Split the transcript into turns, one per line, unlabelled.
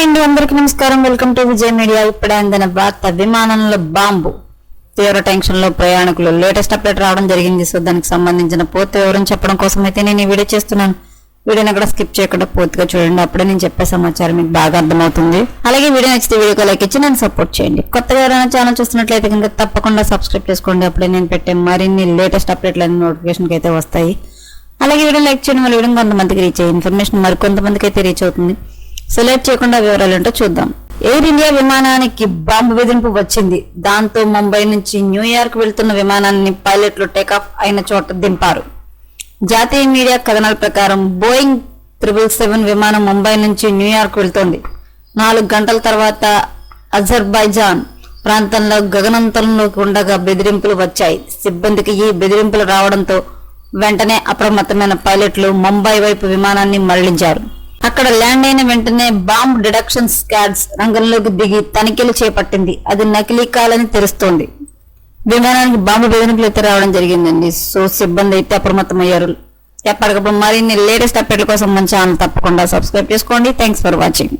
Hi అండి అందరికి నమస్కారం. Welcome to Vijay media. ఇప్పుడే అందిన వార్త విమానంలో బాంబు. తీవ్ర టెన్షన్లో ప్రయాణికులు. లేటెస్ట్ అప్డేట్ రావడం జరిగింది. సో దానికి సంబంధించిన పూర్తి వివరం చెప్పడం కోసం అయితే నేను ఈ వీడియో చేస్తున్నాను. వీడియోని అక్కడ స్కిప్ చేయకుండా పూర్తిగా చూడండి. అప్పుడే నేను చెప్పే సమాచారం మీకు బాగా అర్థమవుతుంది. అలాగే వీడియో నచ్చితే వీడియోకి లైక్ ఇచ్చి నన్ను సపోర్ట్ చేయండి. కొత్తగా ఎవరైనా ఛానల్ చూస్తున్నట్లయితే కనుక తప్పకుండా సబ్స్క్రైబ్ చేసుకోండి. అప్పుడే నేను పెట్టే మరిన్ని లేటెస్ట్ అప్డేట్లు అన్ని నోటిఫికేషన్కి అయితే వస్తాయి. అలాగే వీడియో లైక్ చేయడం వల్ల వీడియో కొంతమందికి రీచ్ అయ్యే ఇన్ఫర్మేషన్ మరికొంతమందికి అయితే రీచ్ అవుతుంది. సెలెక్ట్ చేయకుండా వివరాలు ఏంటో చూద్దాం. ఎయిర్ ఇండియా విమానానికి బాంబు బెదిరింపు వచ్చింది. దాంతో ముంబై నుంచి న్యూయార్క్ వెళ్తున్న విమానాన్ని పైలట్లు టేకాఫ్ అయిన చోట దింపారు. జాతీయ మీడియా కథనాల ప్రకారం బోయింగ్ త్రిబుల్ సెవెన్ విమానం ముంబై నుంచి న్యూయార్క్ వెళ్తోంది. నాలుగు గంటల తర్వాత అజర్బైజాన్ ప్రాంతంలో గగనంతరంలోకి ఉండగా బెదిరింపులు వచ్చాయి. సిబ్బందికి ఈ బెదిరింపులు రావడంతో వెంటనే అప్రమత్తమైన పైలట్లు ముంబై వైపు విమానాన్ని మళ్ళించారు అక్కడ ల్యాండ్ అయిన వెంటనే బాంబ్ డిడక్షన్ స్కాడ్స్ రంగంలోకి దిగి తనిఖీలు చేపట్టింది. అది నకిలీ కాలని తెలుస్తోంది. విమానానికి బాంబు బెదిరింపులు అయితే రావడం జరిగిందండి. సో సిబ్బంది అయితే అప్రమత్తమయ్యారు. ఎప్పటికప్పుడు మరిన్ని లేటెస్ట్ అప్డేట్ల కోసం మన ఛానల్ తప్పకుండా సబ్స్క్రైబ్ చేసుకోండి. Thanks for watching